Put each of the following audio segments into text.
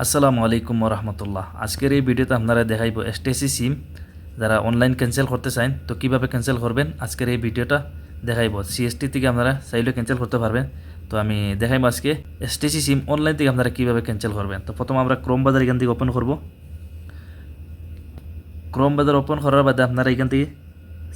আসসালামু আলাইকুম রহমতুল্লাহ আজকের এই ভিডিওতে আপনারা দেখাইব এসটিসি সিম যারা অনলাইন ক্যান্সেল করতে চান, তো কীভাবে ক্যান্সেল করবেন? আজকের এই ভিডিওটা দেখাইব। সিএসটি থেকে আপনারা চাইলে ক্যান্সেল করতে পারবেন। তো আমি দেখাইব আজকে এসটিসি সিম অনলাইন থেকে আপনারা কীভাবে ক্যান্সেল করবেন। তো প্রথম আমরা ক্রোম বাজার এখান থেকে ওপেন করব। ক্রোম বাজার ওপেন করার বাদে আপনারা এখান থেকে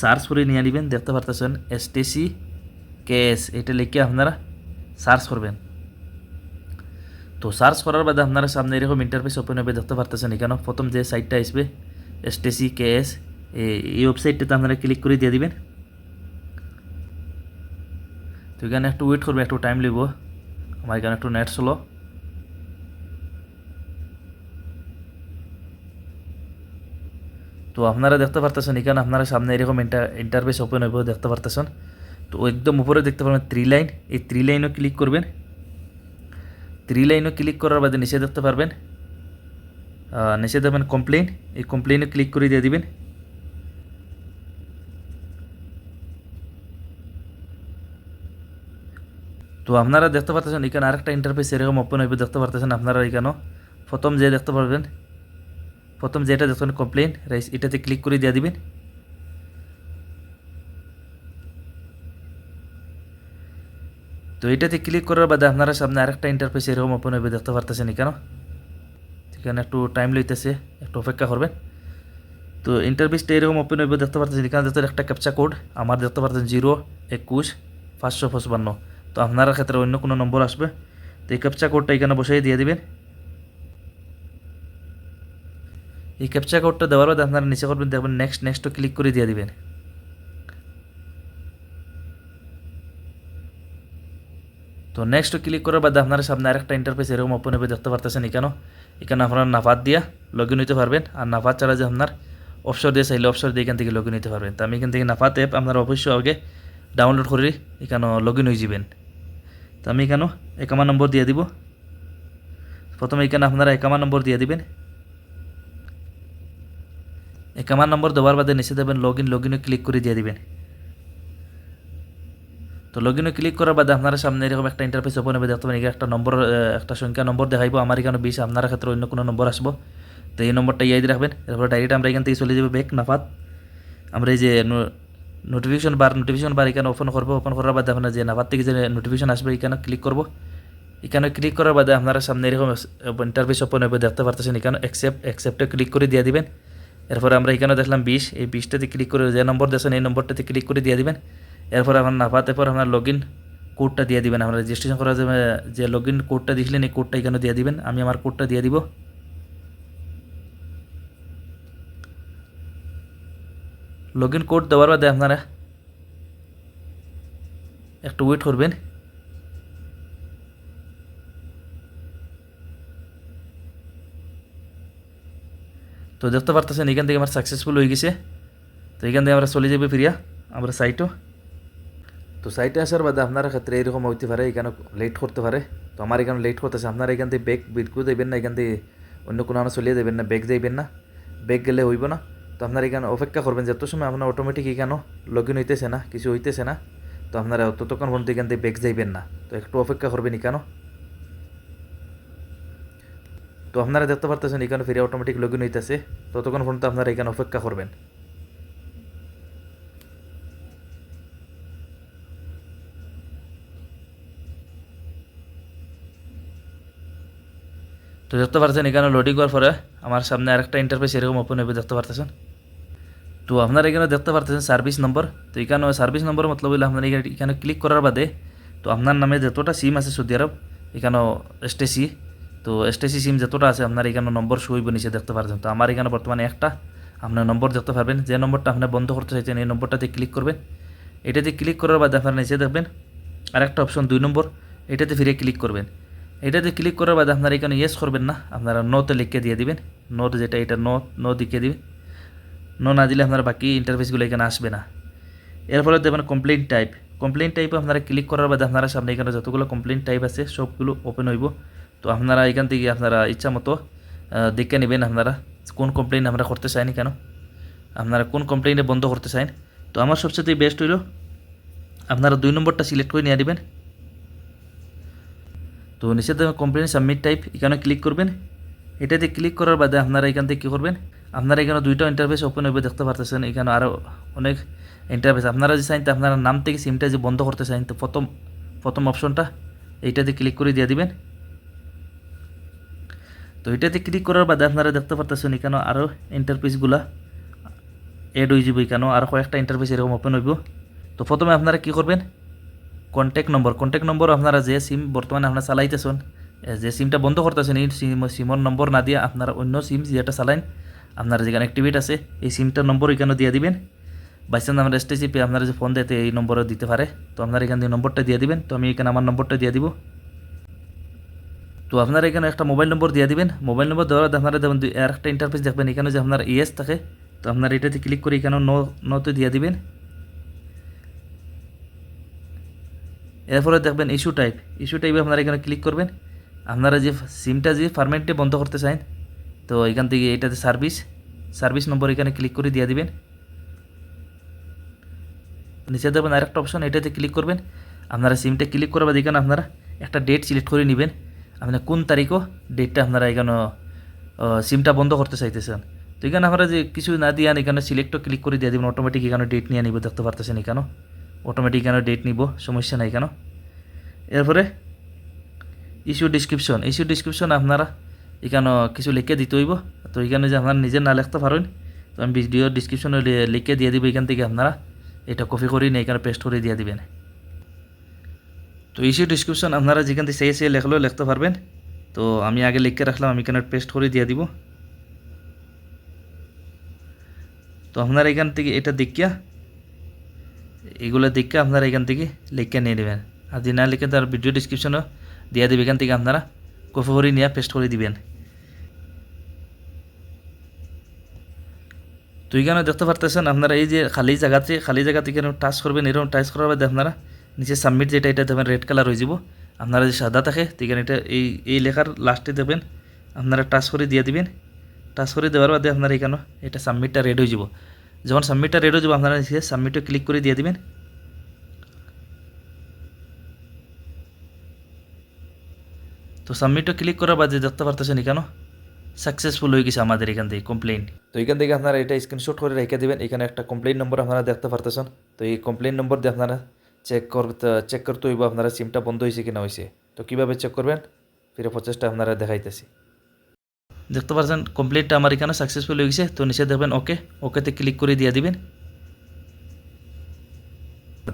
সার্চ করে নিয়ে নেবেন। দেখতে পারতেছেন এসটিসি কেএস এটা লিখে আপনারা সার্চ করবেন। তো সার্চ করার বাদে আপনারা সামনে এরকম ইন্টারফেস ওপেন হবে, দেখতে পারতেছেন এখানে। প্রথম যে সাইটটা আসবে এসটিসি কেএস এই ওয়েবসাইটটাতে আপনারা ক্লিক করে দিয়ে দিবেন। তো এখানে একটু ওয়েট করবে, একটু টাইম লিব আমার এখানে একটু নেট চলো তো আপনারা দেখতে পারতেছেন, এখানে আপনারা সামনে এরকম ইন্টারফেস ওপেন হইব, দেখতে পারতেছেন। তো একদম উপরে দেখতে পারবেন থ্রি লাইন এই থ্রি লাইনও ক্লিক করবেন। থ্রি লাইনও ক্লিক করার বাদে নিচে দেখতে পারবেন। নিচে দেবেন কমপ্লেন এই কমপ্লেনে ক্লিক করে দিয়ে দিবেন। তো আপনারা দেখতে পারতেছেন, এখানে আরেকটা ইন্টারফেস এরকম ওপেন হইবে, দেখতে পারতেছেন আপনারা এখানেও। প্রথম যে দেখতে পারবেন, প্রথম যেটা দেখবেন কমপ্লেন রাইস এটাতে ক্লিক করে দিয়ে দিবেন। তো এটাতে ক্লিক করার বাদে আপনারা সামনে আরেকটা ইন্টারফেস এরকম ওপেন হবে দেখতে পারতেছেন এখানে এখানে একটু টাইম লইতেছে, একটু অপেক্ষা করবেন। তো ইন্টারফেসটা এরকম ওপেন হবে দেখতে পারতেছেন, এখানে দেখতে একটা ক্যাপচা কোড আমার দেখতে পারতেন জিরো একুশ, পাঁচশো, পঁচপান্ন। তো আপনার ক্ষেত্রে অন্য কোনো নম্বর আসবে। তো এই ক্যাপচা কোডটা এখানে বসিয়ে দিয়ে দিবেন। এই ক্যাপচা কোডটা দেওয়ার বাদে আপনারা নিচে করবেন, দেখবেন নেক্সট নেক্সটও ক্লিক করে দিয়ে দিবেন। তো নেক্সট ক্লিক করার বাদে আপনার সামনে আরেকটা ইন্টারফেস এরকম ওপেন হবে, দেখতে পারতেছেন এখানেও এখানে আপনারা নাফাত দিয়া লগ ইন হইতে পারবেন, আর নাফাত ছাড়া যে আপনার অপশর দিয়ে চাইলে অপশর দিয়ে এখান থেকে লগ ইন হইতে পারবেন। তো আমি এখান থেকে নাফাত অ্যাপ আপনারা অবশ্যই আগে ডাউনলোড করে এখানে লগ ইন হয়ে যাবেন। তো আমি এখানেও একামা নম্বর দিয়ে দিব। প্রথমে এখানে আপনারা একামা নম্বর দিয়ে দিবেন। একামা নম্বর দেওয়ার বাদে নিচে দেবেন লগ ইন লগ ইনে ক্লিক করে দিয়ে দিবেন। তো লগ ইনে ক্লিক করার বাদে আপনারা সামনে এরকম একটা ইন্টারফেস ওপেন হবে, দেখতে এখানে একটা নম্বর একটা সংখ্যা নম্বর দেখাইবো, আমার এখানে বিশ, আপনার ক্ষেত্রে অন্য কোনো নম্বর আসব। তো এই নম্বরটা ইয়াদ রাখবেন, এরপরে ডাইরেক্ট আমরা এখান থেকে চলে যাব ব্যাক নাফাত। আমরা এই যে নোটিফিকেশন বার নোটিফিকেশন বার এখানে ওপেন করব ওপেন করার বাদে আপনার যে নাফাত থেকে যে নোটিফিকেশন আসবে, এখানে ক্লিক করব। এখানে ক্লিক করার বাদে আপনারা সামনে এরকম ইন্টারফেস ওপেন হবে, দেখতে পারতেছেন, এখানে অ্যাকসেপ্ট অ্যাকসেপ্টে ক্লিক করে দিয়ে দিবেন। এরপরে আমরা এখানে দেখলাম বিশ, এই বিশটাতে ক্লিক করে যে নম্বর দেখছেন এই নম্বরটাতে ক্লিক করে দিয়ে দিবেন। এরপর আপনার নাফাতে পর আপনার লগ ইন কোডটা দিয়ে দিবেন। আপনার রেজিস্ট্রেশন করার যে লগ ইন কোডটা দিয়েছিলেন এই কোডটা এখানে দিয়ে দিবেন? আমি আমার কোডটা দিয়ে দিব। লগ ইন কোড দেওয়ার বাদে আপনারা একটু ওয়েট করবেন। তো দেখতে পারতেছেন, এখান থেকে আমার সাকসেসফুল হয়ে গেছে। তো এখান থেকে আমরা চলে যাবে ফিরিয়া, আমরা সাইটও তো সাইটে আসার বাদে আপনার ক্ষেত্রে এরকম হইতে পারে এখানে লেট করতে পারে। তো আমার এখানে লেট করতেছে। আপনারা এখান থেকে ব্যাগ বিটকু দেবেন না, এখান থেকে অন্য কোনো আনা চলিয়ে দেবেন না ব্যাগ যাইবেন না। ব্যাগ গেলে হইব না। তো আপনারা এখানে অপেক্ষা করবেন যত সময় আপনার অটোমেটিক এখানে লগ ইন হইতেছে না, কিছু হইতেছে না। তো আপনারা ততক্ষণ পর্যন্ত এখান থেকে ব্যাগ যাইবেন না। তো একটু অপেক্ষা করবেন এখানে তো আপনারা দেখতে পারতেছেন এখানে ফিরে অটোমেটিক লগ ইন হইতেছে। ততক্ষণ পর্যন্ত আপনারা এখানে অপেক্ষা করবেন। তো দেখতে পারছেন এখানে লোডিং করার পরে আমার সামনে আরেকটা ইন্টারফেস এরকম ওপেন হবে দেখতে পারতেছেন। তো আপনারা এখানে দেখতে পারতেছেন সার্ভিস নম্বর তো এখানে সার্ভিস নম্বর মতলব হইলে আপনার এখানে- এখানে ক্লিক করার বাদে, তো আপনার নামে যতটা সিম আছে সৌদি আরব, এখানেও এসটিসি তো এসটিসি সিম যতটা আছে আপনার এখানে নম্বর শো হইব নিচে দেখতে পারছেন। তো আমার এখানে বর্তমানে একটা, আপনার নম্বর দেখতে পারবেন। যে নম্বরটা আপনি বন্ধ করতে চাইছেন, এই নম্বরটাতে ক্লিক করবেন। এটাতে ক্লিক করার বাদে আপনারা নিচে দেখবেন, আরেকটা অপশন দুই নম্বর এটাতে ফিরে ক্লিক করবেন। এটাতে ক্লিক করার বাদে আপনারা এখানে ইয়েস করবেন না। আপনারা নোতে লিখে দিয়ে দিবেন। নোট যেটা এটা নো নো দিকে দিবেন। নো না দিলে আপনারা বাকি ইন্টারফেসগুলো এখানে আসবে না। এর ফলে দেবেন কমপ্লেন টাইপ কমপ্লেন টাইপে আপনারা ক্লিক করার বাদে আপনারা সামনে এখানে যতগুলো কমপ্লেন টাইপ আছে, সবগুলো ওপেন হইব। তো আপনারা এখান থেকে আপনারা ইচ্ছা মতো দেখে নেবেন আপনারা কোন কমপ্লেন আমরা করতে চাইনি কেন। আপনারা কোন কমপ্লেনে বন্ধ করতে চাইন। তো আমার সবচেয়ে বেস্ট হইল, আপনারা দুই নম্বরটা সিলেক্ট করে নিয়ে দিবেন। তো দেবেন কমপ্লেন সাবমিট টাইপ এখানে ক্লিক করবেন। এটাতে ক্লিক করার বাদে আপনারা এখান থেকে কী করবেন? আপনারা এখানে দুইটা ইন্টারফেস ওপেন হবে দেখতে পারতেছেন। এখানে আরও অনেক ইন্টারফেস আপনারা যে চাইন আপনারা নাম থেকে সিমটা যে বন্ধ করতে চাইন তো প্রথম প্রথম অপশনটা এইটাতে ক্লিক করে দিয়ে দিবেন। তো এটাতে ক্লিক করার বাদে আপনারা দেখতে পারতেছেন, এখানে আরও ইন্টারফেসগুলা এড হয়ে যাবে। এখানেও আরও কয়েকটা ইন্টারফেস এরকম ওপেন হইব। তো প্রথমে আপনারা কী করবেন? কন্ট্যাক্ট নম্বর কন্ট্যাক্ট নম্বর আপনারা যে সিম বর্তমানে আপনারা চালাইতেছেন যে সিমটা বন্ধ করতেছেন, এই সিম সিমর নম্বর না দিয়ে আপনারা অন্য সিম যেটা চালাইন, আপনার যেখানে অ্যাক্টিভেট আছে, এই সিমটার নম্বর এখানে দিয়ে দিবেন। বাইচান্স আমার এসটিসিপি আপনারা যে ফোন দিতে, এই নম্বরে দিতে পারে। তো আপনারা এখান থেকে নম্বরটা দিয়ে দিবেন, তো আমি এখানে আমার নম্বরটা দিয়ে দিব। তো আপনারা এখানে একটা মোবাইল নম্বর দিয়ে দিবেন। মোবাইল নম্বর দেওয়ার আপনারা দেখবেন আর একটা ইন্টারফেস দেখবেন, এখানে যে আপনার ইএস থাকে, তো আপনারা এটাতে ক্লিক করে এখানে ন, নতে দিয়ে দিবেন। এরপরে দেখবেন ইস্যু টাইপ ইস্যু টাইপে আপনারা এখানে ক্লিক করবেন। আপনারা যে সিমটা যে ফার্মেন্টে বন্ধ করতে চান, তো এখান থেকে এটাতে সার্ভিস সার্ভিস নম্বর এখানে ক্লিক করে দিয়ে দিবেন। নিচে দেখবেন আরেকটা অপশন এটাতে ক্লিক করবেন। আপনারা সিমটা ক্লিক করার বাদ এখানে আপনারা একটা ডেট সিলেক্ট করে নেবেন। আপনার কোন তারিখও ডেটটা আপনারা এখানে সিমটা বন্ধ করতে চাইতেছেন। তো এখানে আপনারা যে কিছু না দিয়ে এখানে সিলেক্টও ক্লিক করে দিয়ে দেবেন। অটোমেটিক এখানে ডেট নিয়ে নিব, দেখতে পারতেছেন এখানে অটোমেটিক এখানে ডেট নিব? সমস্যা নাই কেন? এরপরে ইস্যু ডিসক্রিপশন ইস্যু ডিসক্রিপশন আপনারা এখানে কিছু লিখে দিতে হইব। তো এখানে যে আপনারা নিজে না লিখতে পারেন তো আমি ভিডিও ডিসক্রিপশনে লিখে দিয়ে দিব এখান থেকে আপনারা। এটা কপি করে নিয়ে এখানে পেস্ট করে দিয়ে দিবেন। তো ইস্যু ডিসক্রিপশন আপনারা যেখান থেকে সেই সেই লেখলেও লিখতে পারবেন। তো আমি আগে লিখে রাখলাম, আমি এখানে পেস্ট করে দিয়ে দিব। তো আপনারা এখান থেকে এটা দেখিয়া এগুলো দেখে আপনারা এখান থেকে লিখে নিয়ে নেবেন। আর যদি না লিখে তার ভিডিও ডিসক্রিপশনও দিয়ে দেবে। এখান থেকে আপনারা কপি করে নিয়ে পেস্ট করে দিবেন। তো এখানে দেখতে পারতেছেন আপনারা এই যে খালি জায়গাতে খালি জায়গাতে এখানে টাচ করবেন? এরকম টাচ করার বাদে আপনারা নিচে সাবমিট যেটা, এটা দেবেন রেড কালার হয়ে যাব। আপনারা যে সাদা থাকে এখানে এটা এই এই লেখার লাস্টে দেবেন আপনারা টাচ করে দিয়ে দিবেন। টাচ করে দেওয়ার বাদে আপনারা এখানে এটা সাবমিটটা রেড হয়ে যাব। যখন সাবমিটটা রেড হয়ে যাব, আপনারা নিচে সাবমিটে ক্লিক করে দিয়ে দিবেন। তো সাবমিটে ক্লিক করার বাদে দেখতে পারতেছেন এখানে সাকসেসফুল হয়ে গেছে আমাদের এখান থেকে কমপ্লেন তো এখান থেকে আপনারা এটা স্ক্রিনশট করে রেখে দেবেন। এখানে একটা কমপ্লেন নম্বর আপনারা দেখতে পারতেছেন। তো এই কমপ্লেন নম্বর দিয়ে আপনারা চেক করতে চেক করতে হইব আপনারা সিমটা বন্ধ হয়েছে কিনা হয়েছে। তো কীভাবে চেক করবেন? ফিরে প্রচেষ্টা আপনারা দেখাইতেছি। দেখতে পাচ্ছেন কমপ্লিটটা আমার এখানে সাকসেসফুল হয়ে গেছে, তো নিচে দেখবেন ওকে ওকেতে ক্লিক করে দিয়ে দিবেন।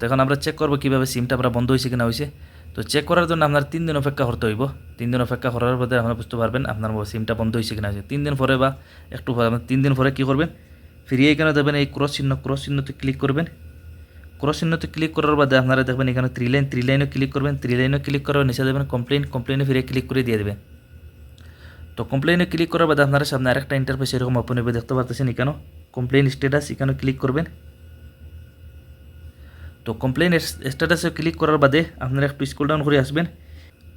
এখন আমরা চেক করব কীভাবে সিমটা আমরা বন্ধ হয়েছে কিনা হয়েছে। তো চেক করার জন্য আপনার তিন দিন অপেক্ষা করতে হইব। তিন দিন অপেক্ষা করার পরে আপনারা বুঝতে পারবেন আপনার সিমটা বন্ধ হয়েছে কিনা হয়েছে। তিন দিন পরে বা একটু তিন দিন পরে কী করবেন? ফিরিয়ে এখানে দেবেন এই ক্রস চিহ্ন ক্রস চিহ্নতে ক্লিক করবেন। ক্রস চিহ্নতে ক্লিক করার বাদে আপনারা দেখবেন এখানে থ্রি লাইন থ্রি লাইনও ক্লিক করবেন। থ্রি লাইনও ক্লিক করার নিচে দেবেন কমপ্লেন কমপ্লেনে ফিরে ক্লিক করে দিয়ে দেবেন। তো কমপ্লেনে ক্লিক করার বাদে আপনারা সামনে আরেকটা ইন্টারফেস এরকম ওপেন হবে, দেখতে পাচ্ছেন এখানে। কমপ্লেন স্ট্যাটাস এখানে ক্লিক করবেন। তো কমপ্লেন স্ট্যাটাসে ক্লিক করার বাদে আপনারা একটু স্কুল ডাউন করে আসবেন।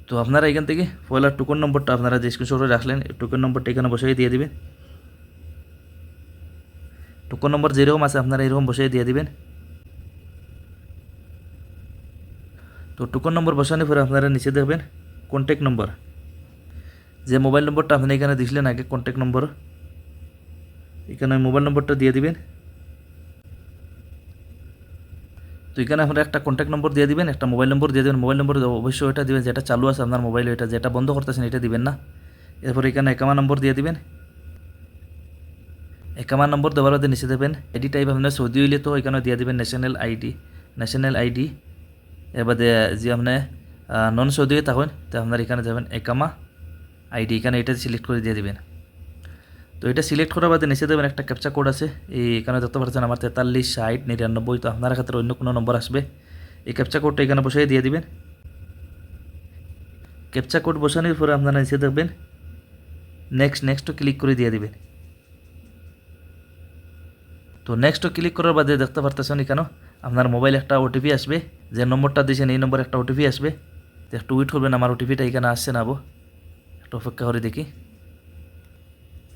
তো আপনারা এখান থেকে পয়লা টোকন নম্বরটা আপনারা যে স্ক্রিনশট করে রাখলেন টোকন নম্বরটা এখানে বসিয়ে দিয়ে দিবেন। টোকন নম্বর যেরকম আছে আপনারা এরকম বসিয়ে দিয়ে দিবেন। তো টোকন নম্বর বসানোর পরে আপনারা নিচে দেখবেন কন্ট্যাক্ট নম্বর যে মোবাইল নম্বরটা আপনি এখানে দিছিলেন, আগে কন্ট্যাক্ট নম্বর এখানে মোবাইল নম্বরটা দিয়ে দিবেন। তো এখানে আপনারা একটা কন্ট্যাক্ট নম্বর দিয়ে দিবেন, একটা মোবাইল নম্বর দিয়ে দেবেন। মোবাইল নম্বর অবশ্যই ওটা দিবেন, যেটা চালু আছে আপনার মোবাইলে এটা যেটা বন্ধ করতেছেন, এটা দিবেন না। এরপর এখানে একামা নম্বর দিয়ে দিবেন। একামা নম্বর দেওয়ার বাদে নিচে দেবেন এডি টাইপ আপনার সৌদি হইলে তো এখানে দিয়ে দিবেন ন্যাশনাল আইডি ন্যাশনাল আইডি এর যে আপনি নন সৌদি থাকেন, তো আপনার এখানে যাবেন একামা। আইডি, এখানে এটা সিলেক্ট করে দিয়ে দেবেন। তো এটা সিলেক্ট করার বাদে নিচে দেবেন একটা ক্যাপচা কোড আছে। এই এখানে দেখতে পাচ্ছেন আমার তেতাল্লিশ, ষাট, নিরানব্বই, তো আপনার ক্ষেত্রে অন্য কোনো নম্বর আসবে। এই ক্যাপচা কোডটা এখানে বসিয়ে দিয়ে দিবেন। ক্যাপচা কোড বসানোর পরে আপনারা নিচে দেখবেন নেক্সট নেক্সটও ক্লিক করে দিয়ে দিবেন। তো নেক্সটও ক্লিক করার বাদে দেখতে পারতেছেন এখানে আপনার মোবাইল একটা ওটিপি আসবে। যে নম্বরটা দিয়েছেন এই নম্বরে একটা ওটিপি আসবে। তো একটু ওয়েট করবেন, আমার ওটিপিটা এখানে আসছে না একটু অপেক্ষা করে দেখি।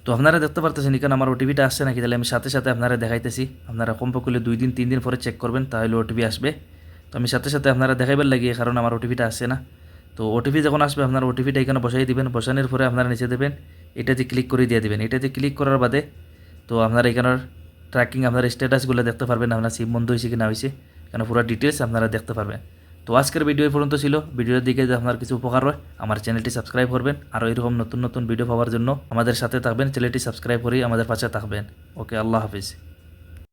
তো আপনারা দেখতে পারতেছেন, এখানে আমার ওটিপিটা আসছে নাকি? তাহলে আমি সাথে সাথে আপনারা দেখাইতেছি। আপনারা কমপক্ষে দুই দিন, তিন দিন পরে চেক করবেন, তাহলে ওটিপি আসবে। তো আমি সাথে সাথে আপনারা দেখাইবার লাগিয়ে কারণ আমার ওটিপিটা আসছে না। তো ওটিপি যখন আসবে, আপনার ওটিপিটা এখানে বসাই দিবেন। বসানোর পরে আপনারা নিচে দেবেন, এটাতে ক্লিক করে দিয়ে দিবেন। এটাতে ক্লিক করার বাদে, তো আপনারা এখানের ট্র্যাকিং আপনার স্ট্যাটাসগুলো দেখতে পারবেন, আপনার সিম বন্ধ হয়েছে কি না হয়েছে, এখানে পুরো ডিটেলস আপনারা দেখতে পারবেন। তো আজকের ভিডিও এই পর্যন্ত ছিল। ভিডিওর দিকে যদি আপনার কিছু উপকার হয়, আমার চ্যানেলটি সাবস্ক্রাইব করবেন। আর এরকম নতুন নতুন ভিডিও পাওয়ার জন্য আমাদের সাথে থাকবেন। চ্যানেলটি সাবস্ক্রাইব করেই আমাদের পাশে থাকবেন। ওকে, আল্লাহ হাফিজ।